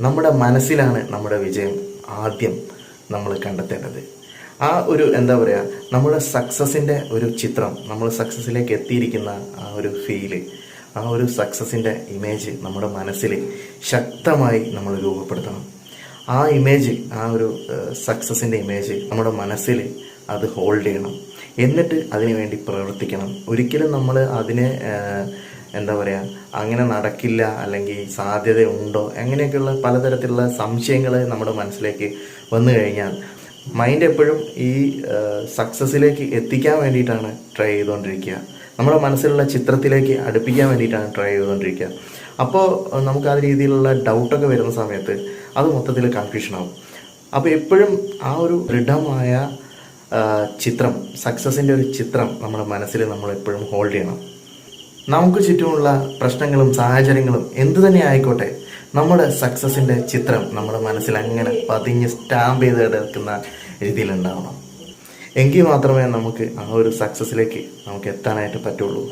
നമ്മുടെ മനസ്സിലാണ് നമ്മുടെ വിജയം ആദ്യം നമ്മൾ കണ്ടെത്തേണ്ടത്. ആ ഒരു എന്താ പറയുക നമ്മുടെ സക്സസിന്റെ ഒരു ചിത്രം നമ്മൾ സക്സസ്സിലേക്ക് എത്തിയിരിക്കുന്ന ആ ഒരു ഫീൽ ആ ഒരു സക്സസിന്റെ ഇമേജ് നമ്മുടെ മനസ്സിൽ ശക്തമായി നമ്മൾ രൂപപ്പെടുത്തണം. ആ ഇമേജ് ആ ഒരു സക്സസിന്റെ ഇമേജ് നമ്മുടെ മനസ്സിൽ അത് ഹോൾഡ് ചെയ്യണം. എന്നിട്ട് അതിനുവേണ്ടി പ്രവർത്തിക്കണം. ഒരിക്കലും നമ്മൾ അതിനെ എന്താ പറയുക അങ്ങനെ നടക്കില്ല അല്ലെങ്കിൽ സാധ്യതയുണ്ടോ അങ്ങനെയൊക്കെയുള്ള പലതരത്തിലുള്ള സംശയങ്ങൾ നമ്മുടെ മനസ്സിലേക്ക് വന്നു കഴിഞ്ഞാൽ മൈൻഡ് എപ്പോഴും ഈ സക്സസ്സിലേക്ക് എത്തിക്കാൻ വേണ്ടിയിട്ടാണ് ട്രൈ ചെയ്തുകൊണ്ടിരിക്കുക. നമ്മുടെ മനസ്സിലുള്ള ചിത്രത്തിലേക്ക് അടുപ്പിക്കാൻ വേണ്ടിയിട്ടാണ് ട്രൈ ചെയ്തുകൊണ്ടിരിക്കുക. അപ്പോൾ നമുക്ക് ആ രീതിയിലുള്ള ഡൗട്ടൊക്കെ വരുന്ന സമയത്ത് അത് മൊത്തത്തിൽ കൺഫ്യൂഷൻ ആവും. അപ്പോൾ എപ്പോഴും ആ ഒരു ദൃഢമായ ചിത്രം സക്സസിന്റെ ഒരു ചിത്രം നമ്മുടെ മനസ്സിൽ നമ്മൾ എപ്പോഴും ഹോൾഡ് ചെയ്യണം. നമുക്ക് ചുറ്റുമുള്ള പ്രശ്നങ്ങളും സാഹചര്യങ്ങളും എന്തു തന്നെ ആയിക്കോട്ടെ നമ്മുടെ സക്സസിന്റെ ചിത്രം നമ്മുടെ മനസ്സിൽ അങ്ങനെ പതിഞ്ഞ് സ്റ്റാമ്പ് ചെയ്ത് കിടക്കുന്ന രീതിയിലുണ്ടാവണം. എങ്കിൽ മാത്രമേ നമുക്ക് ആ ഒരു സക്സസ്സിലേക്ക് നമുക്ക് എത്താനായിട്ട് പറ്റുള്ളൂ.